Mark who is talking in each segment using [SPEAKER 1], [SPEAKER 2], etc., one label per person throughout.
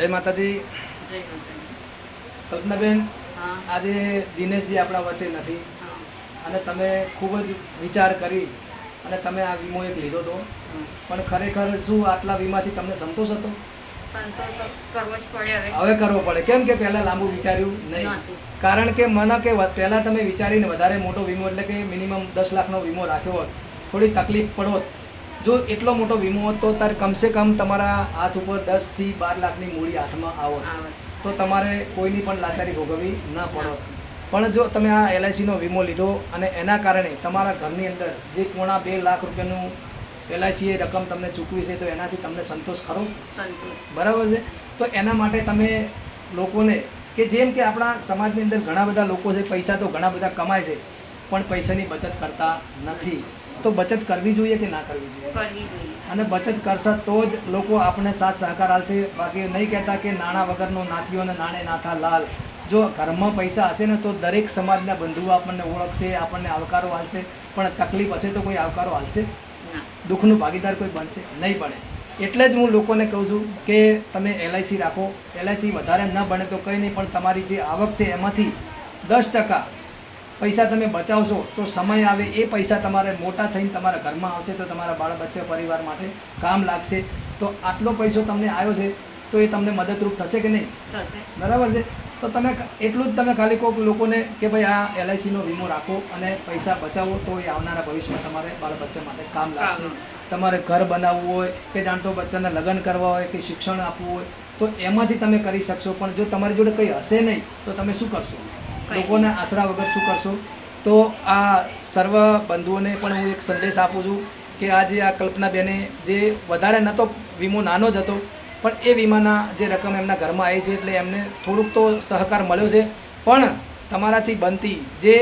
[SPEAKER 1] જય માતાજી. કલ્પનાબેન આજે દિનેશજી આપણા વચ્ચે નથી. અને તમે ખૂબ જ વિચાર કરી અને તમે આ વીમો એક લીધો હતો. પણ ખરેખર શું આટલા વીમાથી તમને સંતોષ હતો?
[SPEAKER 2] હવે.
[SPEAKER 1] કરવો પડે. કેમ કે પહેલા લાંબુ વિચાર્યું નહીં. કારણ કે મને કે પહેલા તમે વિચારીને વધારે મોટો વીમો એટલે કે મિનિમમ દસ લાખનો વીમો રાખ્યો હોત. થોડી તકલીફ પડોત. જો એટલો મોટો વીમો હોત તો તારે કમસે કમ તમારા હાથ ઉપર દસથી બાર લાખની મૂડી હાથમાં
[SPEAKER 2] આવો.
[SPEAKER 1] તો તમારે કોઈની પણ લાચારી ભોગવવી ના પડો. પણ જો તમે આ એલઆઈસીનો વીમો લીધો અને એના કારણે તમારા ઘરની અંદર જે પોણા બે લાખ રૂપિયાનું એલઆઈસીએ રકમ તમને ચૂકવી છે તો એનાથી તમને સંતોષ ખરો? બરાબર છે? તો એના માટે તમે લોકોને કે જેમ કે આપણા સમાજની અંદર ઘણા બધા લોકો છે પૈસા તો ઘણા બધા કમાય છે પણ પૈસાની બચત કરતા નથી. તો બચત કરવી જોઈએ કે ના કરવી જોઈએ?
[SPEAKER 2] કરવી જોઈએ.
[SPEAKER 1] અને બચત કરશે તો જ લોકો આપણને સાથ સહકાર આપશે. બાકી નહીં કહેતા કે નાણાં વગરનો નાથીઓ અને નાણે નાથા લાલ. જો ઘરમાં પૈસા હશે ને તો દરેક સમાજના બંધુઓ આપણને ઓળખશે આપણને આવકારો હાલશે પણ તકલીફ હશે તો કોઈ આવકારો
[SPEAKER 2] હાલશે
[SPEAKER 1] દુઃખનું ભાગીદાર કોઈ બનશે? નહીં બને. એટલે જ હું લોકોને કહું છું કે તમે એલઆઈસી રાખો. એલઆઈસી વધારે ન બને તો કંઈ નહીં પણ તમારી જે આવક છે એમાંથી દસ ટકા પૈસા તમે બચાવશો તો સમય આવે. એ પૈસા તમારે મોટા થઈને તમારા ઘરમાં આવશે તો તમારા બાળ બચ્ચા પરિવાર માટે કામ લાગશે. તો આટલો પૈસો તમને આવ્યો છે તો એ તમને મદદરૂપ થશે કે નહીં? બરાબર છે? તો તમે એટલું જ તમે ખાલી કોઈક લોકોને કે ભાઈ આ એલઆઈસીનો વીમો રાખો અને પૈસા બચાવો તો એ આવનારા ભવિષ્યમાં તમારે બાળ બચ્ચા માટે કામ લાગશે. તમારે ઘર બનાવવું હોય કે જાણતો બચ્ચાને લગ્ન કરવા હોય કે શિક્ષણ આપવું હોય તો એમાંથી તમે કરી શકશો. પણ જો તમારી જોડે કંઈ હશે નહીં તો તમે શું કરશો? લોકોને આશરા વગર શું કરશો? તો આ સર્વ બંધુઓને પણ હું એક સંદેશ આપું છું કે આજે આ કલ્પનાબેને જે વધારે નહોતો વીમો નાનો જ હતો, પણ એ વીમાના જે રકમ એમના ઘરમાં આવી છે એટલે એમને થોડુંક તો સહકાર મળ્યો છે. પણ તમારાથી બનતી જે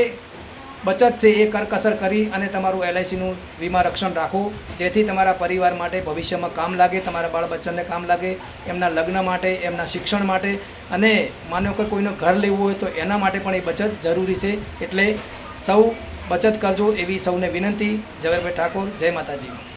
[SPEAKER 1] બચત છે એ કરકસર કરી અને તમારું એલઆઈસીનું વીમા રક્ષણ રાખો. જેથી તમારા પરિવાર માટે ભવિષ્યમાં કામ લાગે, તમારા બાળ બચ્ચાને કામ લાગે, એમના લગ્ન માટે, એમના શિક્ષણ માટે. અને માનો કે કોઈનું ઘર લેવું હોય તો એના માટે પણ એ બચત જરૂરી છે. એટલે સૌ બચત કરજો એવી સૌને વિનંતી. ઝવેરભાઈ ઠાકોર, જય માતાજી.